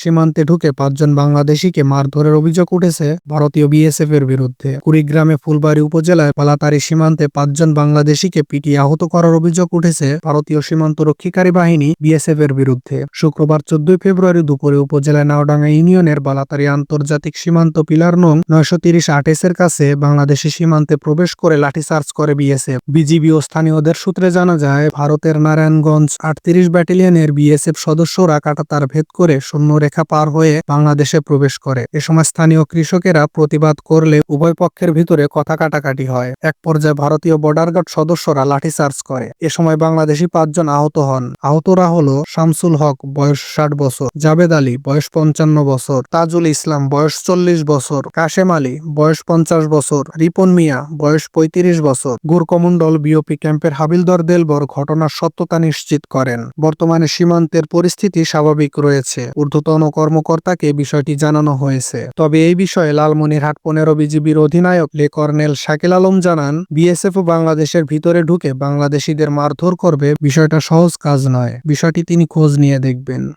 সীমান্তে ঢুকে পাঁচজন বাংলাদেশিকে মারধরের অভিযোগ উঠেছে ভারতীয় বিএসএফ এর বিরুদ্ধে। কুড়িগ্রামে ফুলবাড়ি উপজেলায় পালাতারি সীমান্তে পাঁচজন বাংলাদেশিকে পিটিয়ে আহত করার অভিযোগ উঠেছে ভারতীয় সীমান্ত রক্ষীকারী বাহিনী বিএসএফ এর বিরুদ্ধে। শুক্রবার চোদ্দই ফেব্রুয়ারি দুপুরে উপজেলার নাওডাঙ্গা ইউনিয়নের বালাতারি আন্তর্জাতিক সীমান্ত পিলার নং নয়শো তিরিশ আটেসের কাছে বাংলাদেশি সীমান্তে প্রবেশ করে লাঠিচার্জ করে বিএসএফ। বিজিবি ও স্থানীয়দের সূত্রে জানা যায়, ভারতের নারায়ণগঞ্জ আটত্রিশ ব্যাটালিয়নের বিএসএফ সদস্যরা কাটাতার ভেদ করে শূন্য রেখা পার হয়ে বাংলাদেশে প্রবেশ করে। এ সময় স্থানীয় কৃষকেরা প্রতিবাদ করলে উভয় পক্ষের ভিতরে কথা কাটাকাটি হয়। এক পর্যায়ে ভারতীয় বর্ডার গার্ড সদস্যরা লাঠিচার্জ করে। এ সময় বাংলাদেশি পাঁচজন আহত হন। আহতরা হল শামসুল হক, বয়স ষাট বছর, জাবেদ আলী, বয়স পঞ্চান্ন বছর, তাজুল ইসলাম, বয়স চল্লিশ বছর, কাশেম আলী, বয়স পঞ্চাশ বছর, রিপন মিয়া, বয়স পঁয়ত্রিশ বছর। গুরকমন্ডল বিওপি ক্যাম্পের হাবিলদার দেলবর ঘটনার সত্যতা নিশ্চিত করেন। বর্তমানে সীমান্তের পরিস্থিতি স্বাভাবিক রয়েছে। ঊর্ধ্বতন কর্মকর্তাকে বিষয়টি জানানো হয়েছে। তবে এই বিষয়ে লালমনিরহাট পনেরো বিজিবির অধিনায়ক লে কর্নেল শাকিল আলম জানান, বিএসএফ বাংলাদেশের ভিতরে ঢুকে বাংলাদেশিদের মারধর করবে বিষয়টা সহজ কাজ নয়। বিষয়টি তিনি খোঁজ নিয়ে দেখবেন।